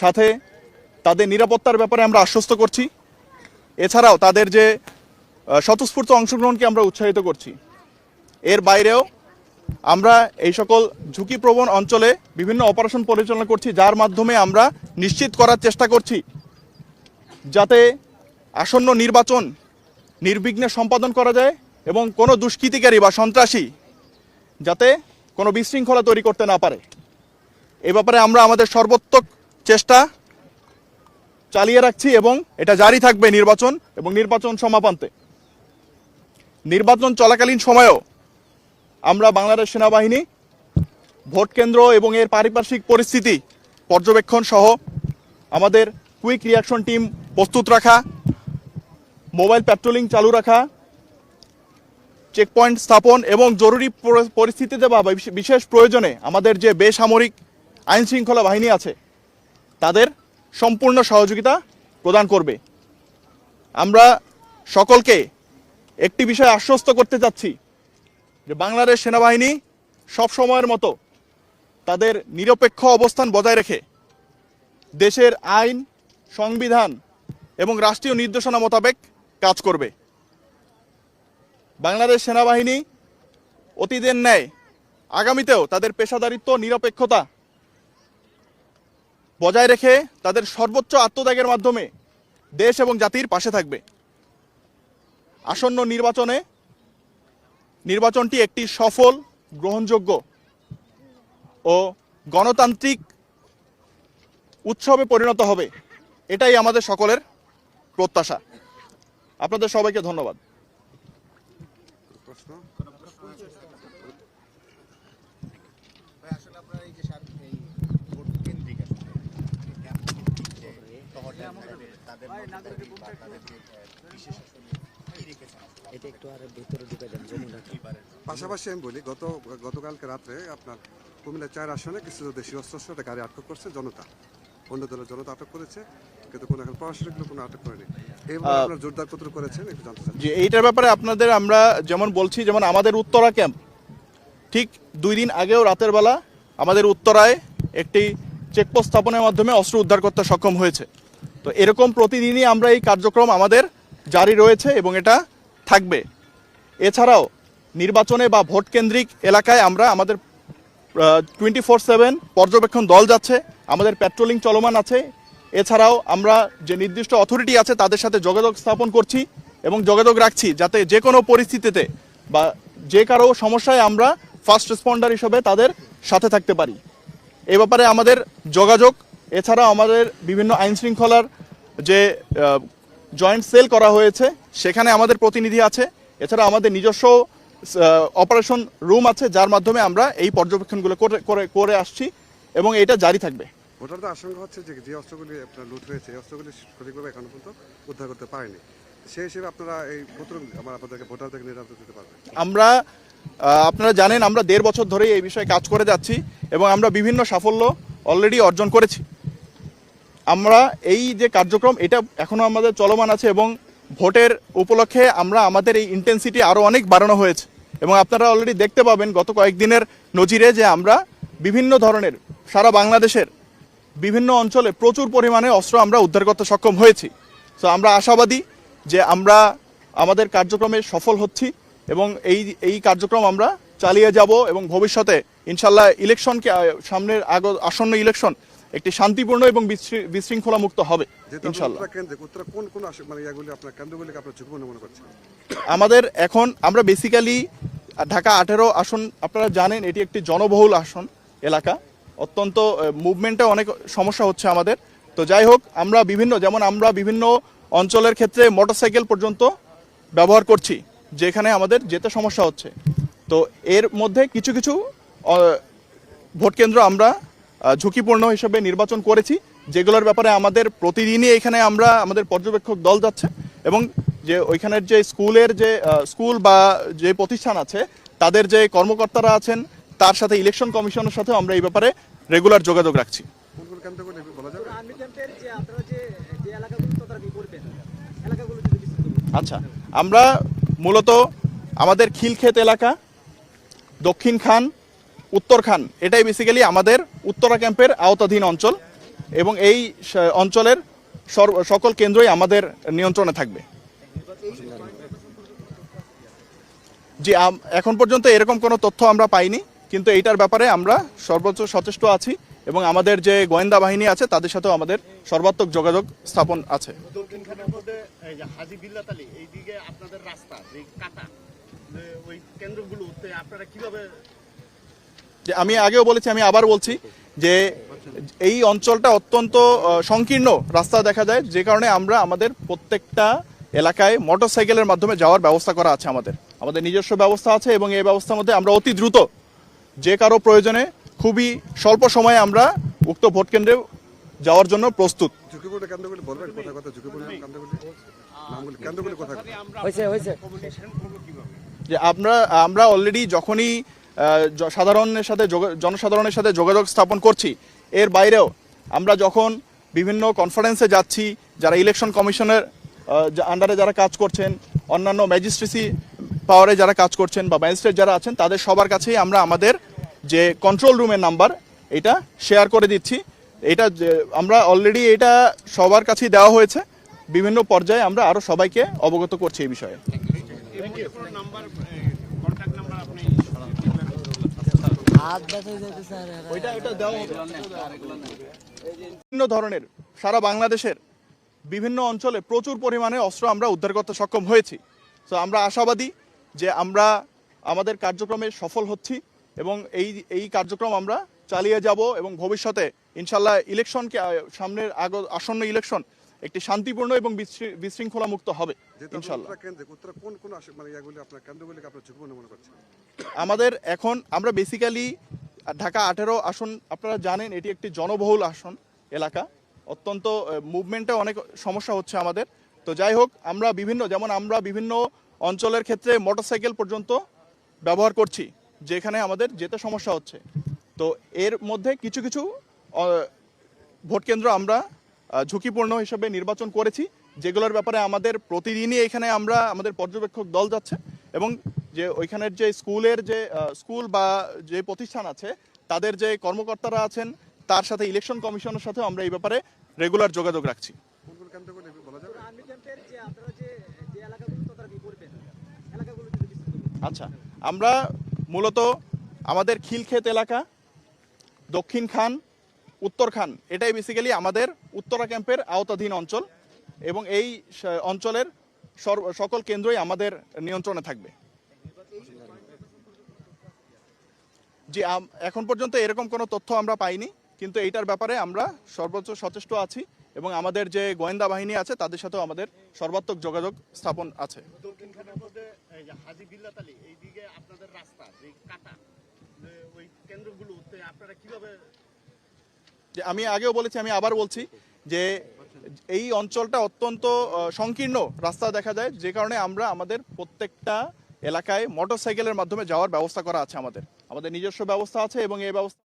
সাথে তাদের নিরাপত্তার ব্যাপারে আমরা আশ্বস্ত করছি। এছাড়াও তাদের যে স্বতঃস্ফূর্ত অংশগ্রহণকে আমরা উৎসাহিত করছি। এর বাইরেও আমরা এই সকল ঝুঁকিপ্রবণ অঞ্চলে বিভিন্ন অপারেশন পরিচালনা করছি, যার মাধ্যমে আমরা নিশ্চিত করার চেষ্টা করছি যাতে আসন্ন নির্বাচন নির্বিঘ্নে সম্পাদন করা যায় এবং কোনো দুষ্কৃতিকারী বা সন্ত্রাসী যাতে কোনো বিশৃঙ্খলা তৈরি করতে না পারে। এ ব্যাপারে আমরা আমাদের সর্বোত্তক চেষ্টা চালিয়ে রাখছি এবং এটা জারি থাকবে নির্বাচন এবং নির্বাচন সমাপান্তে। নির্বাচন চলাকালীন সময়েও আমরা বাংলাদেশ সেনাবাহিনী, ভোট কেন্দ্র এবং এর পারিপার্শ্বিক পরিস্থিতি, পর্যবেক্ষণ সহ আমাদের কুইক রিয়াকশন টিম প্রস্তুত রাখা, মোবাইল প্যাট্রোলিং চালু রাখা, চেকপয়েন্ট স্থাপন এবং জরুরি পরিস্থিতিতে বা বিশেষ প্রয়োজনে আমাদের যে বেসামরিক আইনশৃঙ্খলা বাহিনী আছে তাদের সম্পূর্ণ সহযোগিতা প্রদান করবে। আমরা সকলকে একটি বিষয় আশ্বস্ত করতে চাচ্ছি যে বাংলাদেশ সেনাবাহিনী সব সময়ের মতো তাদের নিরপেক্ষ অবস্থান বজায় রেখে দেশের আইন, সংবিধান এবং রাষ্ট্রীয় নির্দেশনা মোতাবেক কাজ করবে। বাংলাদেশ সেনাবাহিনী অতীতের ন্যায় আগামীতেও তাদের পেশাদারিত্ব, নিরপেক্ষতা বজায় রেখে তাদের সর্বোচ্চ আত্মত্যাগের মাধ্যমে দেশ এবং জাতির পাশে থাকবে। আসন্ন নির্বাচনে নির্বাচনটি একটি সফল, গ্রহণযোগ্য ও গণতান্ত্রিক উৎসবে পরিণত হবে। এটাই আমাদের সকলের প্রত্যাশা। আপনাদের সবাইকে ধন্যবাদ প্রশ্ন ভাই আসলে আপনার এই যে সার- এই ভোট কেন্দ্রিক আসলে যে শহরটা তাদের মধ্যে বা তাদের যে আহ, বিশেষ আসলে কি রেখেছেন আসলে? এটা একটু আর ভিতরে ঢুকে দেন যমুনা পাশাপাশি আমি বলি গত গতকালকে রাত্রে আপনার কুমিল্লা চার আসনে কিছু দেশীয় অস্ত্র একটা গাড়ি আটক করছে জনতা। অন্য দলের জনতা আটক করেছে কিন্তু কোনো এখন প্রশাসনিক কোনো আটক করেনি। এইভাবে আপনার জোরদার কত করেছেন একটু জানতে যে এইটার ব্যাপারে আপনাদের আমরা যেমন বলছি যেমন আমাদের উত্তরা ক্যাম্প ঠিক দুই দিন আগেও রাতের বেলা আমাদের উত্তরায় একটি চেকপোস্ট স্থাপনের মাধ্যমে অস্ত্র উদ্ধার করতে সক্ষম হয়েছে। তো এরকম প্রতিদিনই আমরা এই কার্যক্রম আমাদের জারি রয়েছে এবং এটা থাকবে। এছাড়াও নির্বাচনে বা ভোট কেন্দ্রিক এলাকায় আমরা আমাদের টোয়েন্টি ফোর সেভেন পর্যবেক্ষণ দল যাচ্ছে, আমাদের পেট্রোলিং চলমান আছে। এছাড়াও আমরা যে নির্দিষ্ট অথরিটি আছে তাদের সাথে যোগাযোগ স্থাপন করছি এবং যোগাযোগ রাখছি যাতে যে কোনো পরিস্থিতিতে বা যে কারও সমস্যায় আমরা ফার্স্ট রেসপন্ডার হিসেবে তাদের সাথে থাকতে পারি। এ ব্যাপারে আমাদের যোগাযোগ এছাড়াও আমাদের বিভিন্ন আইন শৃঙ্খলার যে জয়েন্ট সেল করা হয়েছে সেখানে আমাদের প্রতিনিধি আছে। এছাড়া আমাদের নিজস্ব অপারেশন রুম আছে যার মাধ্যমে আমরা এই পর্যবেক্ষণগুলো করে করে- আসছি এবং এটা জারি থাকবে। ভোটারদের আশঙ্কা হচ্ছে যে যে অস্ত্রগুলি আপনার লুট হয়েছে এই অস্ত্রগুলি সঠিকভাবে এখনও পর্যন্ত উদ্ধার করতে পারেনি। সেই হিসেবে আপনারা এই প্রথম আমার আপনাদেরকে ভোটারদেরকে নিরাপত্তা দিতে পারবেন। আমরা আপনারা জানেন আমরা দেড় বছর ধরেই এই বিষয়ে কাজ করে যাচ্ছি এবং আমরা বিভিন্ন সাফল্য অলরেডি অর্জন করেছি। আমরা এই যে কার্যক্রম, এটা এখনও আমাদের চলমান আছে এবং ভোটের উপলক্ষে আমরা আমাদের এই ইন্টেন্সিটি আরও অনেক বাড়ানো হয়েছে। এবং আপনারা অলরেডি দেখতে পাবেন গত কয়েকদিনের নজিরে যে আমরা বিভিন্ন ধরনের সারা বাংলাদেশের বিভিন্ন অঞ্চলে প্রচুর পরিমাণে অস্ত্র আমরা উদ্ধার করতে সক্ষম হয়েছি। তো আমরা আশাবাদী যে আমরা আমাদের কার্যক্রমে সফল হচ্ছি এবং এই এই কার্যক্রম আমরা চালিয়ে যাব এবং ভবিষ্যতে ইনশাল্লাহ ইলেকশনকে সামনের আগ আসন্ন ইলেকশন একটি শান্তিপূর্ণ এবং বিশৃ- বিশৃঙ্খলা মুক্ত হবে ইনশাল্লাহ। কোন কোন মানে ইয়াগুলি আপনার কেন্দ্রগুলিকে আপনার ঝুঁকিপূর্ণ মনে করছেন? আমাদের এখন আমরা বেসিক্যালি ঢাকা আঠেরো আসন আপনারা জানেন এটি একটি জনবহুল আসন এলাকা অত্যন্ত মুভমেন্টে অনেক সমস্যা হচ্ছে আমাদের। তো যাই হোক আমরা বিভিন্ন যেমন আমরা বিভিন্ন অঞ্চলের ক্ষেত্রে মোটরসাইকেল পর্যন্ত ব্যবহার করছি যেখানে আমাদের যেতে সমস্যা হচ্ছে। তো এর মধ্যে কিছু কিছু ভোট কেন্দ্র আমরা ঝুঁকিপূর্ণ হিসেবে নির্বাচন করেছি। যেগুলোর ব্যাপারে আমাদের প্রতিদিনই এখানে আমরা আমাদের পর্যবেক্ষক দল যাচ্ছে এবং যে ওইখানের যে স্কুলের যে স্কুল বা যে প্রতিষ্ঠান আছে তাদের যে কর্মকর্তারা আছেন তার সাথে ইলেকশন কমিশনের সাথে আমরা এই ব্যাপারে রেগুলার যোগাযোগ রাখছি। আচ্ছা আমরা মূলত আমাদের খিলক্ষেত এলাকা দক্ষিণ খান উত্তর খান এটাই বেসিক্যালি আমাদের উত্তরা ক্যাম্পের আওতাধীন অঞ্চল এবং এই অঞ্চলের সকল কেন্দ্রই আমাদের নিয়ন্ত্রণে থাকবে। জি এখন পর্যন্ত এরকম কোনো তথ্য আমরা পাইনি, কিন্তু এইটার ব্যাপারে আমরা সর্বোচ্চ সচেষ্ট আছি এবং আমাদের যে গোয়েন্দা বাহিনী আছে, তাদের সাথেও আমাদের সর্বাত্মক যোগাযোগ স্থাপন আছে। আপনাদের রাস্তা কাটা কেন্দ্রগুলোতে আপনারা কীভাবে যে আমি আগেও বলেছি আমি আবার বলছি যে এই অঞ্চলটা অত্যন্ত সংকীর্ণ রাস্তা দেখা যায় যে কারণে আমরা আমাদের প্রত্যেকটা এলাকায় মোটরসাইকেলের মাধ্যমে যাওয়ার ব্যবস্থা করা আছে আমাদের। আমাদের নিজস্ব ব্যবস্থা আছে এবং এই ব্যবস্থার মধ্যে আমরা অতি দ্রুত যে কারও প্রয়োজনে খুবই স্বল্প সময়ে আমরা উক্ত ভোট কেন্দ্রে যাওয়ার জন্য প্রস্তুত। যে আমরা আমরা অলরেডি যখনই সাধারণের সাথে যোগা- জনসাধারণের সাথে যোগাযোগ স্থাপন করছি। এর বাইরেও আমরা যখন বিভিন্ন কনফারেন্সে যাচ্ছি যারা ইলেকশন কমিশনের আন্ডারে যারা কাজ করছেন অন্যান্য ম্যাজিস্ট্রেসি পাওয়ারে যারা কাজ করছেন বা ম্যাজিস্ট্রেট যারা আছেন তাদের সবার কাছেই আমরা আমাদের যে কন্ট্রোল রুমের নাম্বার এটা শেয়ার করে দিচ্ছি। এটা আমরা অলরেডি এটা সবার কাছেই দেওয়া হয়েছে। বিভিন্ন পর্যায়ে আমরা আরও সবাইকে অবগত করছি এই বিষয়ে। বিভিন্ন ধরনের সারা বাংলাদেশের বিভিন্ন অঞ্চলে প্রচুর পরিমাণে অস্ত্র আমরা উদ্ধার করতে সক্ষম হয়েছি। তো আমরা আশাবাদী যে আমরা আমাদের কার্যক্রমে সফল হচ্ছি এবং এই এই কার্যক্রম আমরা চালিয়ে যাব এবং ভবিষ্যতে ইনশাল্লাহ ইলেকশনকে সামনের আগ আসন্ন ইলেকশন একটি শান্তিপূর্ণ এবং বিশৃ- বিশৃঙ্খলা মুক্ত হবে ইনশাল্লাহ। মানে আমাদের এখন আমরা বেসিক্যালি ঢাকা আঠেরো আসন আপনারা জানেন এটি একটি জনবহুল আসন এলাকা। অত্যন্ত মুভমেন্টে অনেক সমস্যা হচ্ছে আমাদের। তো যাই হোক আমরা বিভিন্ন যেমন আমরা বিভিন্ন অঞ্চলের ক্ষেত্রে মোটরসাইকেল পর্যন্ত ব্যবহার করছি যেখানে আমাদের যেতে সমস্যা হচ্ছে। তো এর মধ্যে কিছু কিছু ভোট কেন্দ্র আমরা ঝুঁকিপূর্ণ হিসেবে নির্বাচন করেছি। যেগুলোর ব্যাপারে আমাদের প্রতিদিনই এখানে আমরা আমাদের পর্যবেক্ষক দল যাচ্ছে এবং যে ওইখানের যে স্কুলের যে স্কুল বা যে প্রতিষ্ঠান আছে তাদের যে কর্মকর্তারা আছেন তার সাথে ইলেকশন কমিশনের সাথে আমরা এই ব্যাপারে রেগুলার যোগাযোগ রাখছি। আচ্ছা আমরা মূলত আমাদের খিলক্ষেত এলাকা দক্ষিণ খান উত্তর খান, এটাই বেসিক্যালি আমাদের উত্তরা ক্যাম্পের আওতাধীন অঞ্চল এবং এই অঞ্চলের সকল কেন্দ্রই আমাদের নিয়ন্ত্রণে থাকবে। জি এখন পর্যন্ত এরকম কোনো তথ্য আমরা পাইনি, কিন্তু এইটার ব্যাপারে আমরা সর্বোচ্চ সচেষ্ট আছি এবং আমাদের যে গোয়েন্দা বাহিনী আছে, তাদের সাথেও আমাদের সর্বাত্মক যোগাযোগ স্থাপন আছে। আপনারা কীভাবে যে আমি আগেও বলেছি, আমি আবার বলছি যে এই অঞ্চলটা অত্যন্ত সংকীর্ণ রাস্তা দেখা যায়, যে কারণে আমরা আমাদের প্রত্যেকটা এলাকায় মোটরসাইকেলের মাধ্যমে যাওয়ার ব্যবস্থা করা আছে আমাদের। আমাদের নিজস্ব ব্যবস্থা আছে এবং এই ব্যবস্থা